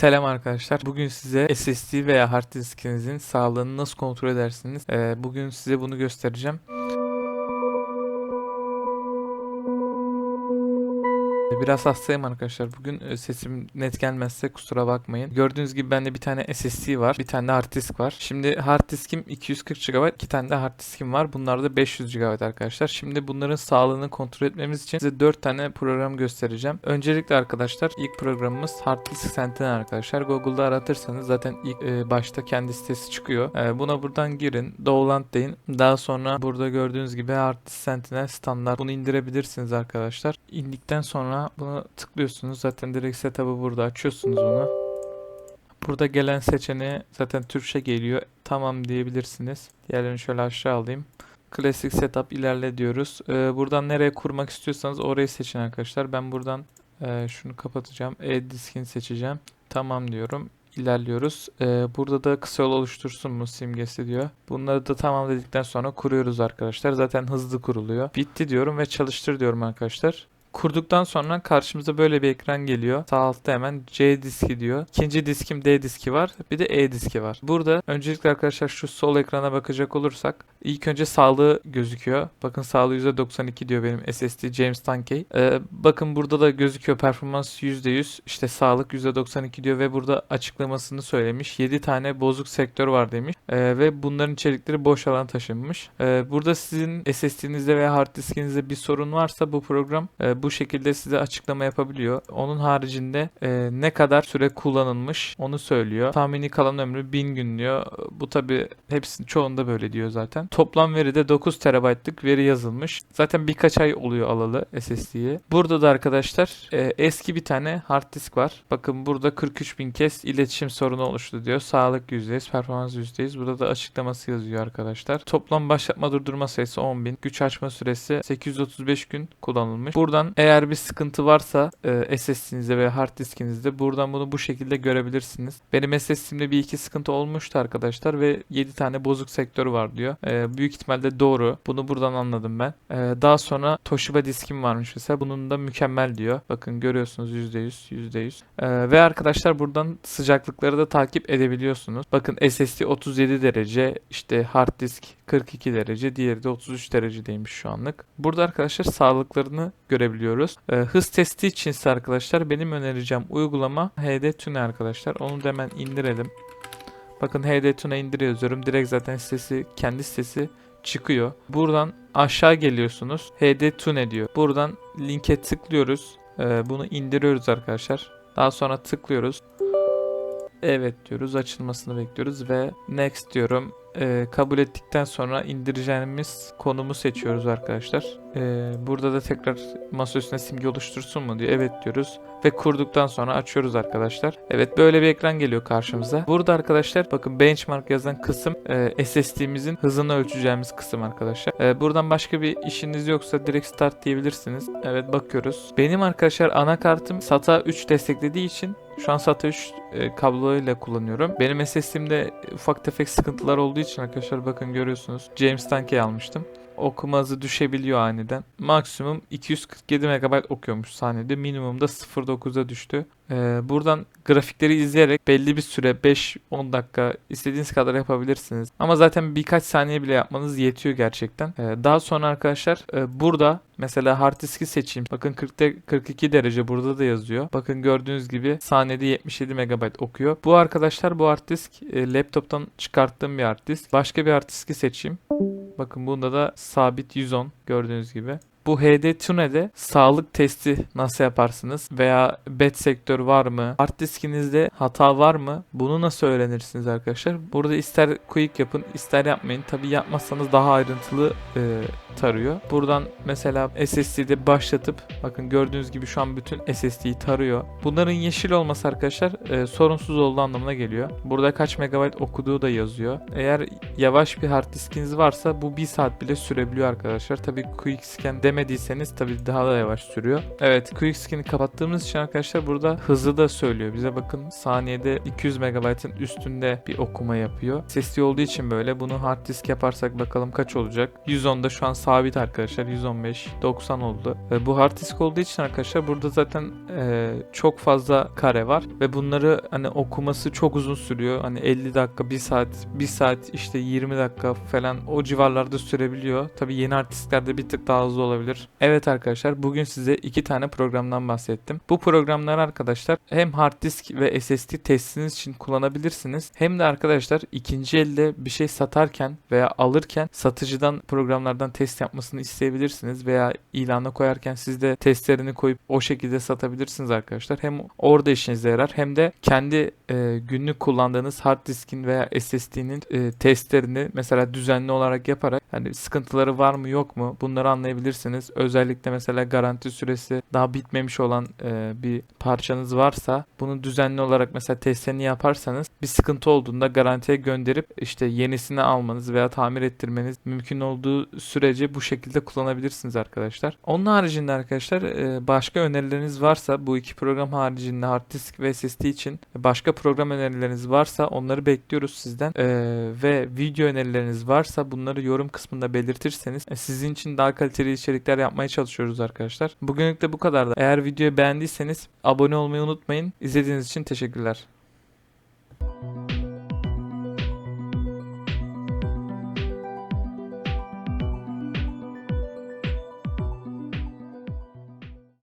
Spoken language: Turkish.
Selam arkadaşlar. Bugün size SSD veya hard diskinizin sağlığını nasıl kontrol edersiniz? Ee, bugün size bunu göstereceğim. Biraz hastayım arkadaşlar. Bugün e, sesim net gelmezse kusura bakmayın. Gördüğünüz gibi bende bir tane SSD var. Bir tane de hard disk var. Şimdi hard diskim 240 GB. iki tane de hard diskim var. Bunlar da 500 GB arkadaşlar. Şimdi bunların sağlığını kontrol etmemiz için size 4 tane program göstereceğim. Öncelikle arkadaşlar ilk programımız Hard Disk Sentinel arkadaşlar. Google'da aratırsanız zaten ilk e, başta kendi sitesi çıkıyor. E, buna buradan girin. Download deyin. Daha sonra burada gördüğünüz gibi Hard Disk Sentinel standart. Bunu indirebilirsiniz arkadaşlar. İndikten sonra bunu tıklıyorsunuz. Zaten direkt setup'ı burada açıyorsunuz bunu. Burada gelen seçeneği zaten Türkçe geliyor. Tamam diyebilirsiniz. Diğerlerini şöyle aşağı alayım. Klasik setup ilerle diyoruz. Ee, buradan nereye kurmak istiyorsanız orayı seçin arkadaşlar. Ben buradan e, şunu kapatacağım. E-diskini seçeceğim. Tamam diyorum. İlerliyoruz. Ee, burada da kısa yol oluştursun mu simgesi diyor. Bunları da tamam dedikten sonra kuruyoruz arkadaşlar. Zaten hızlı kuruluyor. Bitti diyorum ve çalıştır diyorum arkadaşlar. Kurduktan sonra karşımıza böyle bir ekran geliyor. Sağ altta hemen C diski diyor. İkinci diskim D diski var. Bir de E diski var. Burada öncelikle arkadaşlar şu sol ekrana bakacak olursak ilk önce sağlığı gözüküyor. Bakın sağlığı %92 diyor benim SSD James Tankey. Ee, bakın burada da gözüküyor performans %100 işte sağlık %92 diyor ve burada açıklamasını söylemiş. 7 tane bozuk sektör var demiş. Ee, ve bunların içerikleri boş alan taşınmış. Ee, burada sizin SSD'nizde veya hard diskinizde bir sorun varsa bu program e, bu şekilde size açıklama yapabiliyor. Onun haricinde e, ne kadar süre kullanılmış onu söylüyor. Tahmini kalan ömrü 1000 gün diyor. Bu tabi hepsinin çoğunda böyle diyor zaten. Toplam veri de 9 terabaytlık veri yazılmış. Zaten birkaç ay oluyor alalı SSD'ye. Burada da arkadaşlar e, eski bir tane hard disk var. Bakın burada 43 bin kez iletişim sorunu oluştu diyor. Sağlık %100, performans %100. Burada da açıklaması yazıyor arkadaşlar. Toplam başlatma durdurma sayısı 10 bin. Güç açma süresi 835 gün kullanılmış. Buradan eğer bir sıkıntı varsa e, SSD'nizde veya hard diskinizde buradan bunu bu şekilde görebilirsiniz. Benim SSD'imde bir iki sıkıntı olmuştu arkadaşlar ve 7 tane bozuk sektör var diyor. E, büyük ihtimalle doğru. Bunu buradan anladım ben. E, daha sonra Toshiba diskim varmış mesela. Bunun da mükemmel diyor. Bakın görüyorsunuz %100, %100. E, ve arkadaşlar buradan sıcaklıkları da takip edebiliyorsunuz. Bakın SSD 37 derece, işte hard disk 42 derece, diğeri de 33 derecedeymiş şu anlık. Burada arkadaşlar sağlıklarını görebiliyoruz. Ee, hız testi için ise arkadaşlar benim önereceğim uygulama HD Tune arkadaşlar. Onu da hemen indirelim. Bakın HD Tune indir yazıyorum. Direkt zaten sitesi kendi sitesi çıkıyor. Buradan aşağı geliyorsunuz. HD Tune diyor. Buradan linke tıklıyoruz. Ee, bunu indiriyoruz arkadaşlar. Daha sonra tıklıyoruz. Evet diyoruz. Açılmasını bekliyoruz ve next diyorum. Ee, kabul ettikten sonra indireceğimiz konumu seçiyoruz arkadaşlar. Ee, burada da tekrar masa üstüne simge oluştursun mu diyor. Evet diyoruz. Ve kurduktan sonra açıyoruz arkadaşlar. Evet böyle bir ekran geliyor karşımıza. Burada arkadaşlar bakın benchmark yazan kısım e, SSD'mizin hızını ölçeceğimiz kısım arkadaşlar. E, buradan başka bir işiniz yoksa direkt start diyebilirsiniz. Evet bakıyoruz. Benim arkadaşlar anakartım SATA 3 desteklediği için şu an SATA 3 e, kabloyla kullanıyorum. Benim SSD'imde ufak tefek sıkıntılar olduğu için arkadaşlar bakın görüyorsunuz. James Tankey almıştım okuma hızı düşebiliyor aniden. Maksimum 247 MB okuyormuş saniyede. Minimum da 0.9'a düştü. Ee, buradan grafikleri izleyerek belli bir süre 5-10 dakika istediğiniz kadar yapabilirsiniz. Ama zaten birkaç saniye bile yapmanız yetiyor gerçekten. Ee, daha sonra arkadaşlar e, burada mesela hard diski seçeyim. Bakın 40'te 42 derece burada da yazıyor. Bakın gördüğünüz gibi saniyede 77 MB okuyor. Bu arkadaşlar bu hard disk e, laptoptan çıkarttığım bir hard disk. Başka bir hard diski seçeyim. Bakın bunda da sabit 110 gördüğünüz gibi. Bu HD Tune'de sağlık testi nasıl yaparsınız? Veya bed sektör var mı? Hard diskinizde hata var mı? Bunu nasıl öğrenirsiniz arkadaşlar? Burada ister quick yapın ister yapmayın. Tabi yapmazsanız daha ayrıntılı e, tarıyor. Buradan mesela SSD'de başlatıp bakın gördüğünüz gibi şu an bütün SSD'yi tarıyor. Bunların yeşil olması arkadaşlar e, sorunsuz olduğu anlamına geliyor. Burada kaç megabayt okuduğu da yazıyor. Eğer yavaş bir hard diskiniz varsa bu bir saat bile sürebiliyor arkadaşlar. Tabi quick scan demediyseniz tabi daha da yavaş sürüyor. Evet quick scan'i kapattığımız için arkadaşlar burada hızı da söylüyor. Bize bakın saniyede 200 megabaytın üstünde bir okuma yapıyor. SSD olduğu için böyle bunu hard disk yaparsak bakalım kaç olacak. 110'da şu an sabit arkadaşlar 115 90 oldu. Ve bu hard disk olduğu için arkadaşlar burada zaten e, çok fazla kare var ve bunları hani okuması çok uzun sürüyor. Hani 50 dakika, 1 saat, 1 saat işte 20 dakika falan o civarlarda sürebiliyor. Tabii yeni hard disklerde bir tık daha hızlı olabilir. Evet arkadaşlar bugün size iki tane programdan bahsettim. Bu programlar arkadaşlar hem hard disk ve SSD testiniz için kullanabilirsiniz. Hem de arkadaşlar ikinci elde bir şey satarken veya alırken satıcıdan programlardan test yapmasını isteyebilirsiniz veya ilana koyarken siz de testlerini koyup o şekilde satabilirsiniz arkadaşlar. Hem orada işinize yarar hem de kendi e, günlük kullandığınız hard diskin veya SSD'nin e, testlerini mesela düzenli olarak yaparak hani sıkıntıları var mı yok mu bunları anlayabilirsiniz. Özellikle mesela garanti süresi daha bitmemiş olan e, bir parçanız varsa bunu düzenli olarak mesela testlerini yaparsanız bir sıkıntı olduğunda garantiye gönderip işte yenisini almanız veya tamir ettirmeniz mümkün olduğu sürece bu şekilde kullanabilirsiniz arkadaşlar. Onun haricinde arkadaşlar e, başka önerileriniz varsa bu iki program haricinde hard disk ve SSD için başka program önerileriniz varsa onları bekliyoruz sizden. E, ve video önerileriniz varsa bunları yorum kısmında belirtirseniz e, sizin için daha kaliteli içerikler yapmaya çalışıyoruz arkadaşlar. Bugünlük de bu kadar. Eğer videoyu beğendiyseniz abone olmayı unutmayın. İzlediğiniz için teşekkürler.